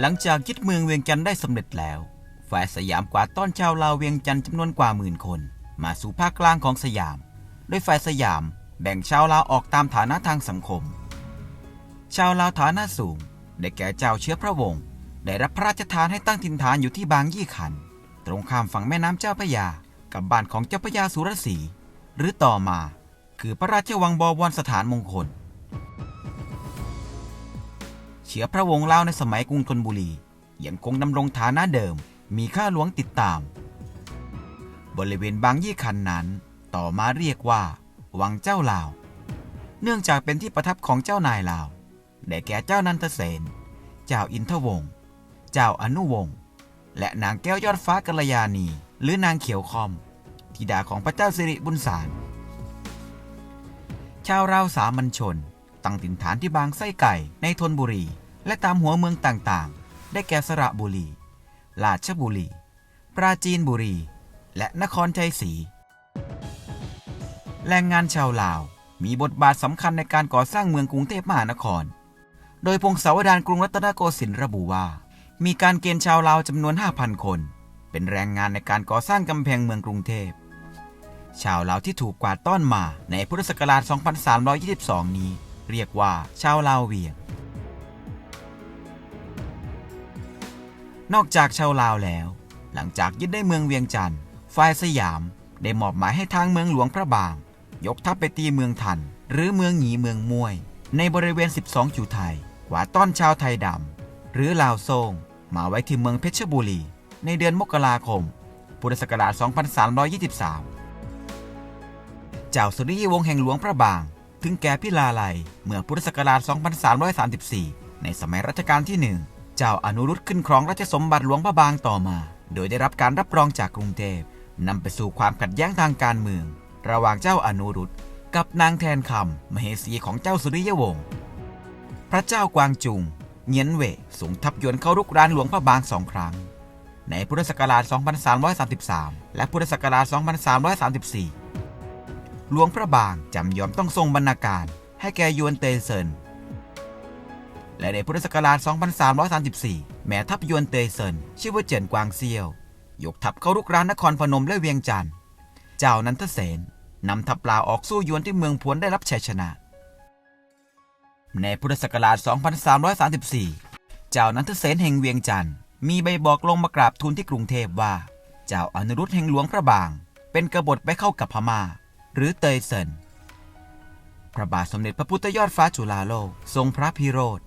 หลังจากยึดเมืองเวียงจันทร์ได้สำเร็จแล้ว ฝ่ายสยามกวาดต้อนชาวลาวเวียงจันทร์จำนวนกว่าหมื่นคน มาสู่ภาคกลางของสยาม โดยฝ่ายสยามแบ่งชาวลาวออกตามฐานะทางสังคม ชาวลาวฐานะสูง ได้แก่เจ้าเชื้อพระวงศ์ได้รับพระราชทานให้ตั้งถิ่นฐานอยู่ที่บางยี่ขัน ตรงข้ามฝั่งแม่น้ำเจ้าพระยา กับบ้านของเจ้าพระยาสุรศรีหรือต่อมา คือพระราชวังบวรสถานมงคล ชื้อพระวงศ์ลาวในสมัยกรุงธนบุรี ยังคงดำรงฐานะเดิม มีข้าหลวงติดตาม บริเวณบางยี่ขันนั้น ต่อมาเรียกว่า วังเจ้าลาว เนื่องจากเป็นที่ประทับของเจ้านายลาวได้แก่เจ้านันทเสน เจ้าอินทวงศ์ เจ้าอนุวงศ์ และนางแก้วยอดฟ้ากัลยาณี หรือนางเขียวคอม ธิดาของพระเจ้าสิริบุญสาร ชาวราวสามัญชน ตั้งถิ่นฐานที่บางไส้ไก่ในธนบุรี และตามหัวเมืองต่างๆ ได้แก่สระบุรี ราชบุรี ปราจีนบุรี และนครชัยศรี แรงงานชาวลาว มีบทบาทสำคัญในการก่อสร้างเมืองกรุงเทพมหานคร โดยพงศาวดารกรุงรัตนโกสินทร์ระบุว่า มีการเกณฑ์ชาวลาวจำนวน 5,000 คน เป็นแรงงานในการก่อสร้างกำแพงเมืองกรุงเทพ ชาวลาวที่ถูกกวาดต้อนมาในพุทธศักราช 2322 นี้ เรียกว่าชาวลาวเวียง นอกจากชาวลาวแล้ว หลังจากยึดได้เมืองเวียงจันทร์ฝ่ายสยามได้มอบหมายให้ทางเมืองหลวงพระบาง ยกทัพไปตีเมืองทัน หรือเมืองหงีเมืองมวย ในบริเวณ 12จุไทยกว่าต้อนชาวไทยดำหรือลาวโซงมาไว้ที่เมืองเพชรบุรี ในเดือนมกราคม พุทธศักราช 2323 เจ้าสุริยวงศ์แห่งหลวงพระบาง ถึงแก่พิลาไลยเมื่อพุทธศักราช 2334 ในสมัยรัชกาลที่1 เจ้าอนุรุตขึ้นครองราชสมบัติหลวงพระบางต่อมา โดยได้รับการรับรองจากกรุงเทพนำไปสู่ความขัดแย้งทางการเมือง ระหว่างเจ้าอนุรุตกับนางแทนคำมเหสีของเจ้าสุริยวงศ์พระเจ้ากวางจุงเงียนเวส่งทัพยวนเข้ารุกรานหลวงพระบางสองครั้ง ในพุทธศักราช 2333 และพุทธศักราช 2334 หลวงพระบางจำยอมต้องทรงบรรณาการ ให้แก่ยวนเตเซิน และในพุทธศักราช 2334 แม่ทัพยวนเตยเซินชื่อว่าเจินกวางเซียวยกทัพเข้ารุกรานนครพนมและเวียงจันทร์ เจ้านันทเสนนำทัพปลาออกสู้ยวนที่เมืองพวนได้รับชัยชนะ ในพุทธศักราช 2334 เจ้านันทเสนแห่งเวียงจันทร์มีใบบอกลงมากราบทูลที่กรุงเทพว่า เจ้าอนุรุตแห่งหลวงพระบาง เป็นกบฏไปเข้ากับพม่า หรือเตยเซินพระบาทสมเด็จพระพุทธยอดฟ้าจุฬาโลก ทรงพระพิโรธ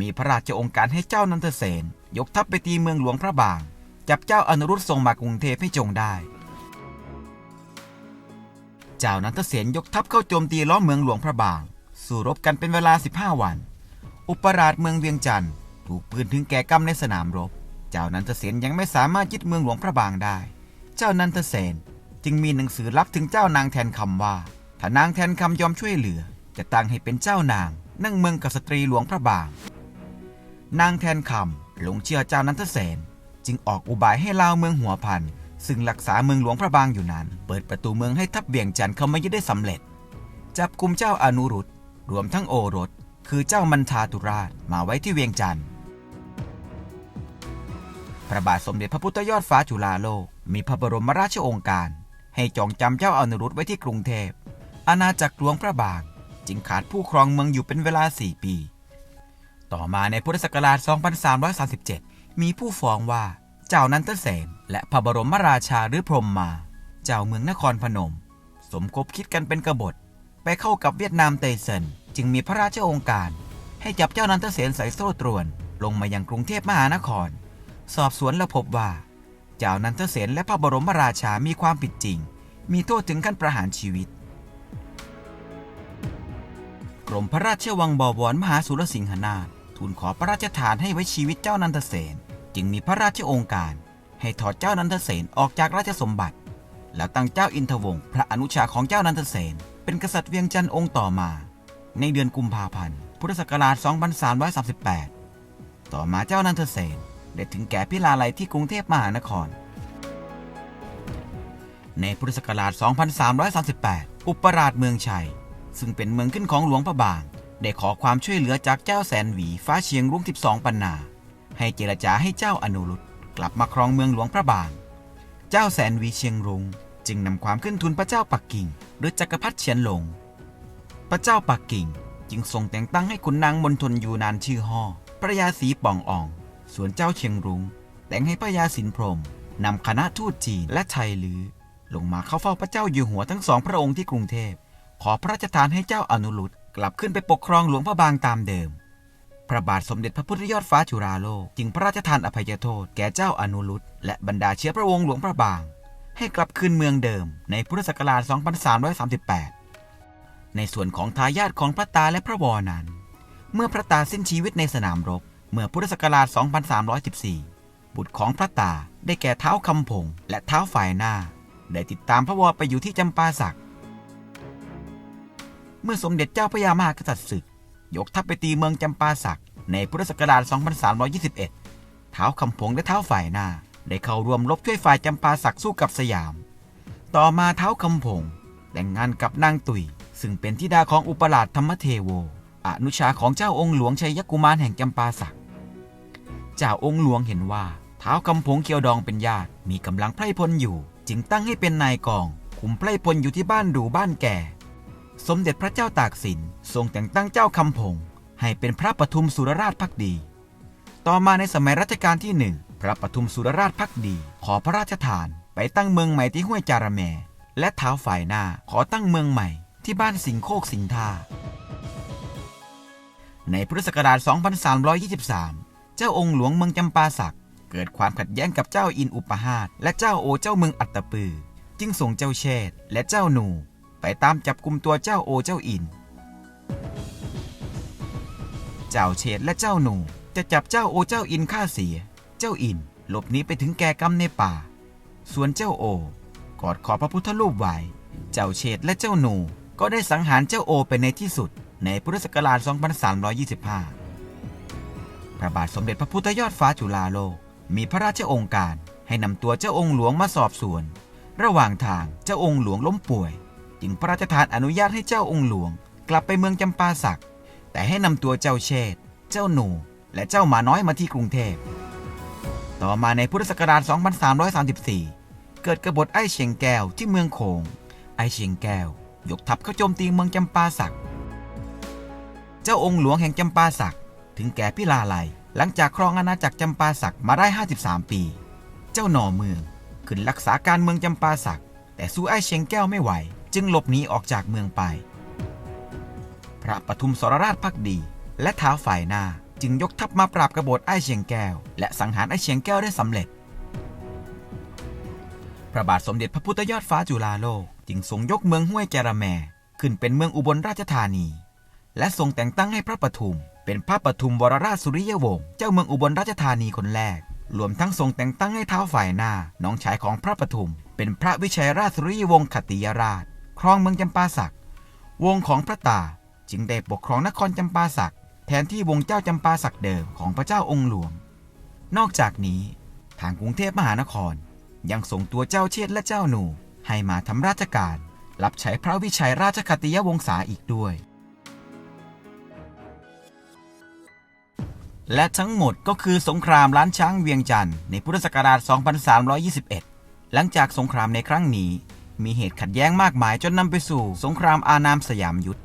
มีพระราชองค์การให้เจ้านันทเสนยกทัพไปตีเมืองหลวงพระบาง จับเจ้าอนุรุตทรงมากรุงเทพให้จงได้ เจ้านันทเสนยกทัพเข้าโจมตีล้อมเมืองหลวงพระบาง สู้รบกันเป็นเวลา 15 วัน อุปราชเมืองเวียงจันทร์ถูกปืนถึงแก่กรรมในสนามรบ เจ้านันทเสนยังไม่สามารถยึดเมืองหลวงพระบางได้ เจ้านันทเสนจึงมีหนังสือรับถึงเจ้านางแทนคำว่าถ้านางแทนคำยอมช่วยเหลือ จะตั้งให้เป็นเจ้านางนั่งเมืองกับสตรีหลวงพระบาง นางแทนคำหลงเชื่อเจ้านันทเสนจึงออกอุบายให้ลาวเมืองหัวพัน ซึ่งรักษาเมืองหลวงพระบางอยู่นั้น เปิดประตูเมืองให้ทัพเวียงจันทร์เข้ามายึดได้สำเร็จ จับกลุ่มเจ้าอนุรุตรวมทั้งโอรส คือเจ้ามันทาตุราชมาไว้ที่เวียงจันทร์พระบาทสมเด็จพระพุทธยอดฟ้าจุฬาโลก มีพระบรมราชโองการ ให้จองจำเจ้าอนุรุตไว้ที่กรุงเทพอาณาจักรหลวงพระบาง จึงขาดผู้ครองเมืองอยู่เป็นเวลา4ปี ต่อมาในพุทธศักราช 2337 มีผู้ฟ้องว่าเจ้านันทเสนและพระบรมราชาหรือพรหมมา เจ้าเมืองนครพนม สมคบคิดกันเป็นกบฏ ไปเข้ากับเวียดนามเตยเซนจึงมีพระราชองการ ให้จับเจ้านันทเสนใส่โซ่ตรวน ลงมายังกรุงเทพมหานคร สอบสวนแล้วพบว่า เจ้านันทเสนและพระบรมราชามีความผิดจริง มีโทษถึงขั้นประหารชีวิตกรมพระราชวังบวรมหาสุรสิงหนาถ ทูลขอพระราชทานให้ไว้ชีวิตเจ้านันทเสนจึงมีพระราชโองการ ให้ถอดเจ้านันทเสนออกจากราชสมบัติ แล้วตั้งเจ้าอินทวงศ์พระอนุชาของเจ้านันทเสนเป็นกษัตริย์เวียงจันทร์องค์ต่อมา ในเดือนกุมภาพันธ์ พุทธศักราช 2338 ต่อมาเจ้านันทเสนได้ถึงแก่พิลาไลยที่กรุงเทพมหานคร ในพุทธศักราช 2338 อุปราชเมืองชัย ซึ่งเป็นเมืองขึ้นของหลวงพระบาง ได้ขอความช่วยเหลือจากเจ้าแสนหวีฟ้าเชียงรุ่ง 12 ปันนา ให้เจรจาให้เจ้าอนุรุตกลับมาครองเมืองหลวงพระบาง เจ้าแสนวีเชียงรุง จึงนำความขึ้นทุนพระเจ้าปักกิ่ง หรือจักรพรรดิเฉียนหลง พระเจ้าปักกิ่งจึงทรงแต่งตั้งให้ขุนนางมณฑลยูนานชื่อฮ่อพระยาศีป่องอ่อง ส่วนเจ้าเชียงรุง แต่งให้พระยาสินพรมนำคณะทูตจีนและไทยลือ ลงมาเข้าเฝ้าพระเจ้าอยู่หัวทั้งสองพระองค์ที่กรุงเทพ ขอพระราชทานให้เจ้าอนุรุต กลับขึ้นไปปกครองหลวงพระบางตามเดิม พระบาทสมเด็จพระพุทธยอดฟ้าจุฬาโลกจึงพระราชทานอภัยโทษแก่เจ้าอนุรุตและบรรดาเชื้อพระวงศ์หลวงพระบาง ให้กลับคืนเมืองเดิมในพุทธศักราช 2338 ในส่วนของทายาทของพระตาและพระวอนั้น เมื่อพระตาสิ้นชีวิตในสนามรบเมื่อพุทธศักราช 2314 บุตรของพระตาได้แก่เท้าคำผงและเท้าฝ่ายหน้า ได้ติดตามพระวอไปอยู่ที่จำปาสัก เมื่อสมเด็จเจ้าพระยามหากษัตริย์ศึก ยกทัพไปตีเมืองจำปาสักในพุทธศักราช 2321 เท้าคำผงและเท้าฝ่ายหน้า ได้เข้าร่วมรบช่วยฝ่ายจำปาสักสู้กับสยาม ต่อมาเท้าคำผงแต่งงานกับนางตุย ซึ่งเป็นธิดาของอุปราชธรรมเทโว อนุชาของเจ้าองค์หลวงชัยยกุมารแห่งจำปาสักเจ้าองค์หลวงเห็นว่าเท้าคำผงเคียวดองเป็นญาติมีกำลังไพร่พลอยู่ จึงตั้งให้เป็นนายกองคุมไพร่พลอยู่ที่บ้านดูบ้านแก่ สมเด็จพระเจ้าตากสินทรงแต่งตั้งเจ้าคำพงให้เป็นพระปทุมสุรราชพักดี ต่อมาในสมัยรัชกาลที่หนึ่งพระปทุมสุรราชพักดี ขอพระราชทาน ไปตั้งเมืองใหม่ที่ห้วยจาระแม และเท้าฝ่ายหน้าขอตั้งเมืองใหม่ที่บ้านสิงโคกสิงทาในพุทธศักราช 2323 เจ้าองค์หลวงเมืองจำปาสักเกิดความขัดแย้งกับเจ้าอินอุปหาตและเจ้าโอเจ้าเมืองอัตตปือ จึงส่งเจ้าเชษฐ์และเจ้าหนู ไปตามจับกลุ่มตัวเจ้าโอเจ้าอิน เจ้าเชษฐ์และเจ้าหนูจะจับเจ้าโอเจ้าอินฆ่าเสีย เจ้าอินหลบหนีไปถึงแก่กรรมในป่า ส่วนเจ้าโอกอดขอพระพุทธรูปไว้เจ้าเชษฐ์และเจ้าหนูก็ได้สังหารเจ้าโอไปในที่สุด ในพุทธศักราช 2325 พระบาทสมเด็จพระพุทธยอดฟ้าจุฬาโลก มีพระราชองค์การให้นำตัวเจ้าองค์หลวงมาสอบสวน ระหว่างทางเจ้าองค์หลวงล้มป่วย จึงพระราชทานอนุญาตให้เจ้าองค์หลวง กลับไปเมืองจำปาสัก แต่ให้นำตัวเจ้าเชษฐ์เจ้าหนู และเจ้าหมาน้อยมาที่กรุงเทพ ต่อมาในพุทธศักราช 2334 เกิดกบฏไอ้เชียงแก้วที่เมืองโขง ไอ้เชียงแก้ว ยกทัพเข้าโจมตีเมืองจำปาสัก เจ้าองค์หลวงแห่งจำปาสัก ถึงแก่พิลาไลยหลังจากครองอาณาจักรจำปาสักมาได้ 53 ปี เจ้าหน่อเมืองขึ้นรักษาการเมืองจำปาสัก แต่สู้ไอ้เชียงแก้วไม่ไหว จึงหลบหนีออกจากเมืองไป พระปทุมสรราชพักดี และท้าวฝ่ายหน้าจึงยกทัพมาปราบกบฏไอ้เชียงแก้ว และสังหารไอ้เชียงแก้วได้สำเร็จ พระบาทสมเด็จพระพุทธยอดฟ้าจุฬาโลกจึงทรงยกเมืองห้วยแกระแมขึ้นเป็นเมืองอุบลราชธานี และทรงแต่งตั้งให้พระปทุม เป็นพระปทุมวรราชสุริยวงศ์เจ้าเมืองอุบลราชธานีคนแรก รวมทั้งทรงแต่งตั้งให้เท้าฝ่ายหน้าน้องชายของพระปทุม เป็นพระวิชัยราชสุริยวงศ์ขติยราช ครองเมืองจำปาสัก วงของพระตาจึงได้ปกครองนครจำปาสักแทนที่วงเจ้าจำปาสักเดิมของพระเจ้าองค์หลวง นอกจากนี้ ทางกรุงเทพมหานครยังส่งตัวเจ้าเชษและเจ้าหนู ให้มาทำราชการ รับใช้พระวิชัยราชคติยวงศาอีกด้วย และทั้งหมดก็คือสงครามล้านช้างเวียงจันทร์ในพุทธศักราช 2321 หลังจากสงครามในครั้งนี้ มีเหตุขัดแย้งมากมายจนนำไปสู่ สงครามอาณามสยามยุทธ